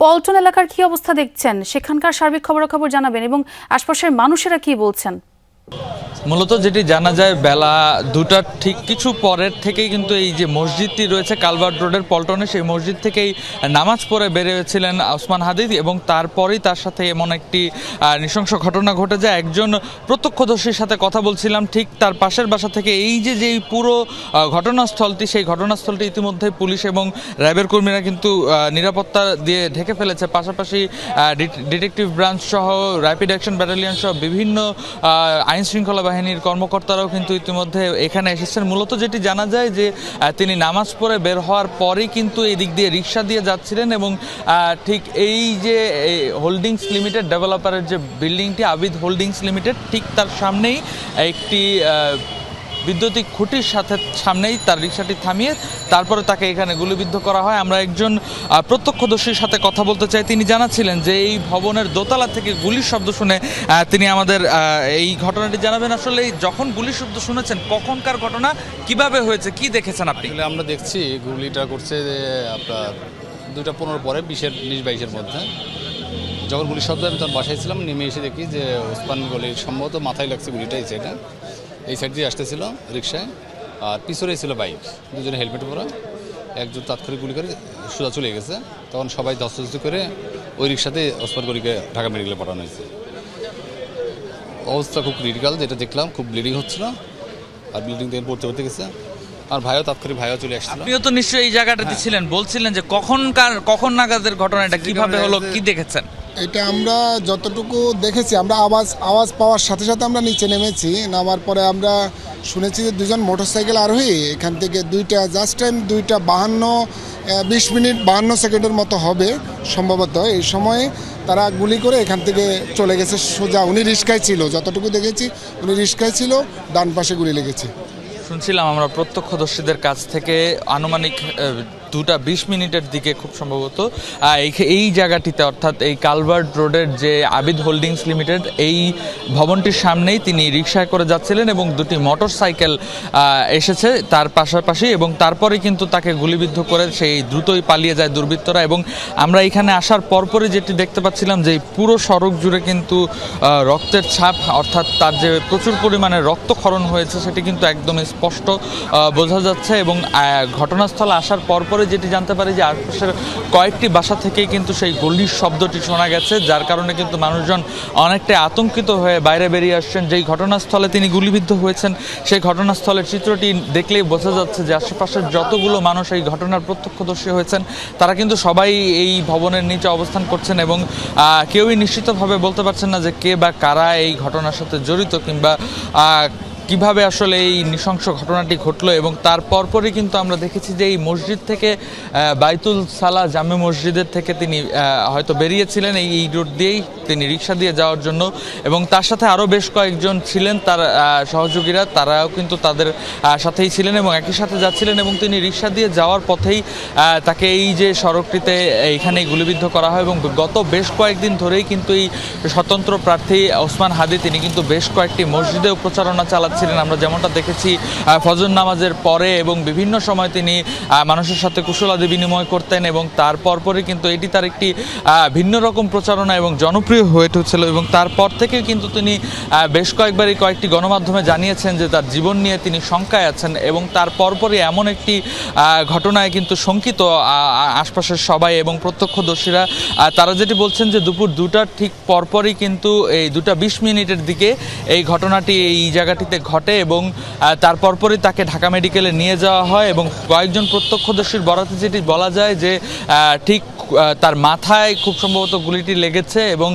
পল্টন এলাকার কি অবস্থা দেখছেন? সেখানকার সার্বিক খবরাখবর জানাবেন এবং আশপাশের মানুষেরা কি বলছেন? মূলত যেটি জানা যায়, বেলা দুটার ঠিক কিছু পরের থেকেই কিন্তু এই যে মসজিদটি রয়েছে, কালভার্ট রোডের পল্টনে, সেই মসজিদ থেকেই নামাজ পড়ে বেরিয়েছিলেন ওসমান হাদিদ এবং তারপরেই তার সাথে এমন একটি নৃশংস ঘটনা ঘটে যায়। একজন প্রত্যক্ষদর্শীর সাথে কথা বলছিলাম, ঠিক তার পাশের বাসা থেকে এই যে যেই পুরো ঘটনাস্থলটি, সেই ঘটনাস্থলটি ইতিমধ্যে পুলিশ এবং র্যাবের কর্মীরা কিন্তু নিরাপত্তা দিয়ে ঢেকে ফেলেছে। পাশাপাশি ডিটেকটিভ ব্রাঞ্চ সহ, র্যাপিড অ্যাকশন ব্যাটালিয়ন সহ বিভিন্ন আইন শৃঙ্খলা বাহিনীর কর্মকর্তারাও কিন্তু ইতিমধ্যে এখানে এসেছেন। মূলত যেটি জানা যায় যে তিনি নামাজ পড়ে বের হওয়ার পরেই কিন্তু এই দিক দিয়ে রিক্সা দিয়ে যাচ্ছিলেন এবং ঠিক এই যে হোল্ডিংস লিমিটেড ডেভেলপারের যে বিল্ডিংটি, আবিদ হোল্ডিংস লিমিটেড, ঠিক তার সামনেই একটি বৈদ্যুতিক খুঁটির সাথে সামনেই তার রিক্সাটি থামিয়ে তারপরে তাকে এখানে গুলিবিদ্ধ করা হয়। আমরা একজন প্রত্যক্ষদর্শীর সাথে কথা বলতে চাই। তিনি জানাচ্ছিলেন যে এই ভবনের দোতলা থেকে গুলির শব্দ শুনে তিনি আমাদের এই ঘটনাটি জানাবেন। আসলে যখন গুলির শব্দ শুনেছেন, কখনকার ঘটনা কীভাবে হয়েছে, কি দেখেছেন আপনি? আমরা দেখছি গুলিটা করছে আপনার দুইটা পনেরো পরে, বিশের, বিশ বাইশের মধ্যে। যখন গুলির শব্দ আমি তখন বাসায় ছিলাম, নেমে এসে দেখি যে ওসমান গলির সম্ভবত মাথায় লাগছে গুলিটাই সাইডে এই সাইড দিয়ে আসতেছিল রিক্সায় আর পিছনে ছিল বাইক। দুজনে হেলমেট পরা। একজন তাৎক্ষণিক গুলি করে সোজা চলে গেছে। তখন সবাই দস্তদস্তি করে ওই রিক্সাতে ওসমান গলিকে ঢাকা মেডিকেলে পাঠানো হয়েছে। অবস্থা খুব ক্রিটিক্যাল যেটা দেখলাম খুব ব্লিডিং হচ্ছিল। আর ব্লিডিং থেকে পড়তে পড়তে গেছে। আর ভাইও তাৎক্ষণিক ভাইও চলে আসছিল। আপনিও তো নিশ্চয়ই এই জায়গাটাতে ছিলেন। বলছিলেন যে কখনকার কখন নাগাদের ঘটনা এটা কীভাবে হলো কি দেখেছেন? এটা আমরা যতটুকু দেখেছি, আমরা আওয়াজ আওয়াজ পাওয়ার সাথে সাথে আমরা নিচে নেমেছি, নামার পরে আমরা শুনেছি যে দুজন মোটরসাইকেল আরোহী, এখান থেকে দুইটা জাস্ট টাইম দুইটা বাহান্ন বিশ মিনিট বাহান্ন সেকেন্ডের মতো হবে সম্ভবত। এই সময়ে তারা গুলি করে এখান থেকে চলে গেছে, সোজা। উনি রিস্কায় ছিল, যতটুকু দেখেছি, উনি রিস্কায় ছিল, ডান পাশে গুলি লেগেছে। শুনছিলাম আমরা প্রত্যক্ষদর্শীদের কাছ থেকে আনুমানিক দুটা বিশ মিনিটের দিকে খুব সম্ভবত এই- জায়গাটিতে অর্থাৎ এই কালভার্ট রোডের যে আবিদ হোল্ডিংস লিমিটেড, এই ভবনটির সামনেই তিনি রিক্সায় করে যাচ্ছিলেন এবং দুটি মোটর সাইকেল এসেছে তার পাশাপাশি এবং তারপরে কিন্তু তাকে গুলিবিদ্ধ করে সেই দ্রুতই পালিয়ে যায় দুর্বৃত্তরা এবং আমরা এখানে আসার পরপরই যেটি দেখতে পাচ্ছিলাম যে পুরো সড়ক জুড়ে কিন্তু রক্তের ছাপ, অর্থাৎ তার যে প্রচুর পরিমাণে রক্তক্ষরণ হয়েছে সেটি কিন্তু একদম স্পষ্ট বোঝা যাচ্ছে এবং ঘটনাস্থলে আসার পরপরই যেটি জানতে পারি যে আশপাশের কয়েকটি বাসা থেকেই কিন্তু সেই গুলির শব্দটি শোনা গেছে, যার কারণে কিন্তু মানুষজন অনেকটাই আতঙ্কিত হয়ে বাইরে বেরিয়ে আসছেন। যেই ঘটনাস্থলে তিনি গুলিবিদ্ধ হয়েছেন, সেই ঘটনাস্থলের চিত্রটি দেখলেই বোঝা যাচ্ছে যে আশেপাশের যতগুলো মানুষ এই ঘটনার প্রত্যক্ষদর্শী হয়েছেন, তারা কিন্তু সবাই এই ভবনের নিচে অবস্থান করছেন এবং কেউই নিশ্চিতভাবে বলতে পারছেন না যে কে বা কারা এই ঘটনার সাথে জড়িত কিংবা কীভাবে আসলে এই নৃশংস ঘটনাটি ঘটলো এবং তার পরপরই কিন্তু আমরা দেখেছি যে এই মসজিদ থেকে বাইতুল সালা জামে মসজিদের থেকে তিনি হয়তো বেরিয়েছিলেন এই এই রোড দিয়েই তিনি রিক্সা দিয়ে যাওয়ার জন্য এবং তার সাথে আরও বেশ কয়েকজন ছিলেন তার সহযোগীরা, তারাও কিন্তু তাদের সাথেই ছিলেন এবং একই সাথে যাচ্ছিলেন এবং তিনি রিক্সা দিয়ে যাওয়ার পথেই তাকে এই যে সড়কটিতে এইখানে গুলিবিদ্ধ করা হয় এবং গত বেশ কয়েকদিন ধরেই কিন্তু এই স্বতন্ত্র প্রার্থী ওসমান হাদি, তিনি কিন্তু বেশ কয়েকটি মসজিদেও প্রচারণা চালাচ্ছিলেন আমরা যেমনটা দেখেছি ফজর নামাজের পরে এবং বিভিন্ন সময় তিনি মানুষের সাথে কুশলাদি বিনিময় করতেন এবং তার পরপরই কিন্তু এটি তার একটি ভিন্ন রকম প্রচারণা এবং জনপ্রিয় হয়ে উঠেছিল এবং তারপর থেকে কিন্তু তিনি বেশ কয়েকবারই কয়েকটি গণমাধ্যমে জানিয়েছেন যে তার জীবন নিয়ে তিনি শঙ্কায় আছেন এবং তার পরপরই এমন একটি ঘটনায় কিন্তু শঙ্কিত আশপাশের সবাই এবং প্রত্যক্ষদর্শীরা তারা যেটি বলছেন যে দুপুর দুটার ঠিক পরপরই কিন্তু এই দুটা বিশ মিনিটের দিকে এই ঘটনাটি এই জায়গাটিতে ঘটে এবং তার পরপরই তাকে ঢাকা মেডিকেলে নিয়ে যাওয়া হয় এবং কয়েকজন প্রত্যক্ষদর্শীর বরাতে যেটি বলা যায় যে ঠিক তার মাথায় খুব সম্ভবত গুলিটি লেগেছে এবং